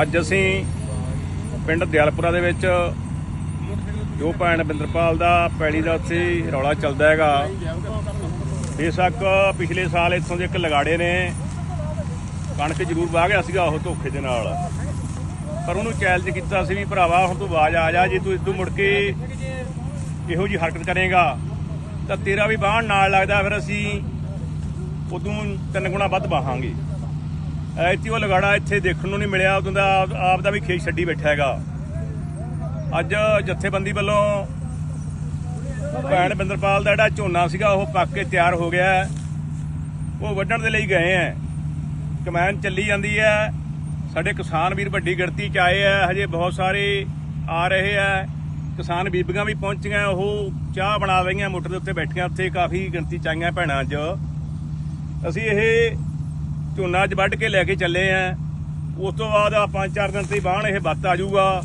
ਅੱਜ ਅਸੀਂ ਪਿੰਡ ਦਿਆਲਪੁਰਾ ਦੇ ਵਿੱਚ ਜੋ ਭੈਣ ਬਿੰਦਰਪਾਲ ਦਾ ਪੈੜੀ ਦਾ ਉੱਥੇ ਰੌਲਾ ਚੱਲਦਾ ਹੈਗਾ, ਬੇਸ਼ੱਕ ਪਿਛਲੇ ਸਾਲ ਇੱਥੋਂ ਦੇ ਇੱਕ ਲਗਾੜੇ ਨੇ ਕਣਕ ਜ਼ਰੂਰ ਵਾਹ ਗਿਆ ਸੀਗਾ ਉਹ ਧੋਖੇ ਦੇ ਨਾਲ। ਪਰ ਉਹਨੂੰ ਚੈਲੰਜ ਕੀਤਾ ਸੀ ਵੀ ਭਰਾਵਾ, ਹੁਣ ਤੂੰ ਆਵਾਜ਼ ਆ ਜਾ, ਜੇ ਤੂੰ ਇਸ ਤੋਂ ਮੁੜ ਕੇ ਇਹੋ ਜੀ ਹਰਕਤ ਕਰੇਗਾ, ਤਾਂ ਤੇਰਾ ਵੀ ਬਾਹਣ ਨਾਲ ਲੱਗਦਾ, ਫਿਰ ਅਸੀਂ ਉਦੋਂ ਤਿੰਨ ਗੁਣਾ ਵੱਧ ਬਾਹਾਂਗੇ ਐਤੀ ਉਹ ਲਗਾੜਾ ਇੱਥੇ ਦੇਖਣ ਨੂੰ ਨਹੀਂ ਮਿਲਿਆ ਉਦੋਂ ਦਾ ਆਪ- ਆਪ ਦਾ ਵੀ ਖੇਤ ਛੱਡੀ ਬੈਠਾ ਹੈਗਾ। ਅੱਜ ਜਥੇਬੰਦੀ ਵੱਲੋਂ ਭੈਣ ਬਿੰਦਰਪਾਲ ਦਾ ਜਿਹੜਾ ਝੋਨਾ ਸੀਗਾ, ਉਹ ਪੱਕ ਕੇ ਤਿਆਰ ਹੋ ਗਿਆ ਉਹ ਵੱਢਣ ਦੇ ਲਈ ਗਏ ਹੈ। ਕਮੈਨ ਚੱਲੀ ਜਾਂਦੀ ਹੈ। ਸਾਡੇ ਕਿਸਾਨ ਵੀਰ ਵੱਡੀ ਗਿਣਤੀ ਚ ਆਏ ਆ ਹਜੇ ਬਹੁਤ ਸਾਰੇ ਆ ਰਹੇ ਆ ਕਿਸਾਨ ਬੀਬੀਆਂ ਵੀ ਪਹੁੰਚੀਆਂ ਉਹ ਚਾਹ ਬਣਾ ਰਹੀਆਂ, ਮੋਟਰ ਦੇ ਉੱਤੇ ਬੈਠੀਆਂ, ਉੱਥੇ ਕਾਫੀ ਗਿਣਤੀ ਚ ਆਈਆਂ ਭੈਣਾਂ ਅੱਜ। ਅਸੀਂ ਇਹ ਝੋਨਾ ਅੱਜ ਵੱਢ ਕੇ ਲੈ ਕੇ ਚੱਲੇ ਆ। ਉਸ ਤੋਂ ਬਾਅਦ ਆ ਪੰਜ ਚਾਰ ਦਿਨ ਤੇ ਬਾਹਣ ਇਹ ਬੱਤ ਆ ਜਾਊਗਾ।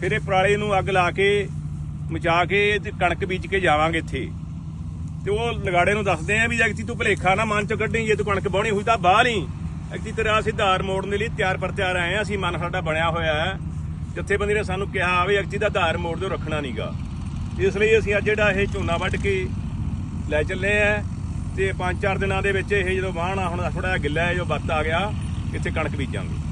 ਫਿਰ ਇਹ ਪਰਾਲੇ ਨੂੰ ਅੱਗ ਲਾ ਕੇ, ਮਚਾ ਕੇ ਤੇ ਕਣਕ ਬੀਜ ਕੇ ਜਾਵਾਂਗੇ ਇੱਥੇ। ਤੇ ਉਹ ਲਗਾੜੇ ਨੂੰ ਦੱਸਦੇ ਆ ਵੀ ਜਗਤੀ ਤੂੰ ਭਲੇਖਾ ਨਾ ਮਨ ਚ ਕੱਢੀ, ਜੇ ਤੂੰ ਕਣਕ ਬਾਹਣੀ ਹੋਈ ਤਾਂ ਬਾਹਰ ਹੀ ਅਗਤੀ ਤੇਰਾ ਸਿਧਾਰ ਮੋੜਨ ਦੇ ਲਈ ਤਿਆਰ ਪਰ ਤਿਆਰ ਆਏ ਆ। ਅਸੀਂ ਮਨ ਸਾਡਾ ਬਣਿਆ ਹੋਇਆ ਹੈ। ਜਥੇਬੰਦੀ ਨੇ ਸਾਨੂੰ ਕਿਹਾ ਆਵੇ ਅਗਤੀ ਦਾ ਆਧਾਰ ਮੋੜ ਦਿਓ, ਰੱਖਣਾ ਨਹੀਂਗਾ ਇਸ ਲਈ ਅਸੀਂ ਅੱਜ ਜਿਹੜਾ ਇਹ ਝੋਨਾ ਵੱਢ ਕੇ ਲੈ ਚੱਲੇ ਆ। ਤੇ ਪੰਜ ਚਾਰ ਦਿਨਾਂ ਦੇ ਵਿੱਚ ਇਹ ਜਦੋਂ ਵਾਹਣਾ ਹੁਣ ਥੋੜਾ ਜਿਹਾ ਗਿੱਲਾ ਹੈ, ਜੋ ਬੱਤ ਆ ਗਿਆ, ਇੱਥੇ ਕਣਕ ਬੀਜਾਂਗੇ।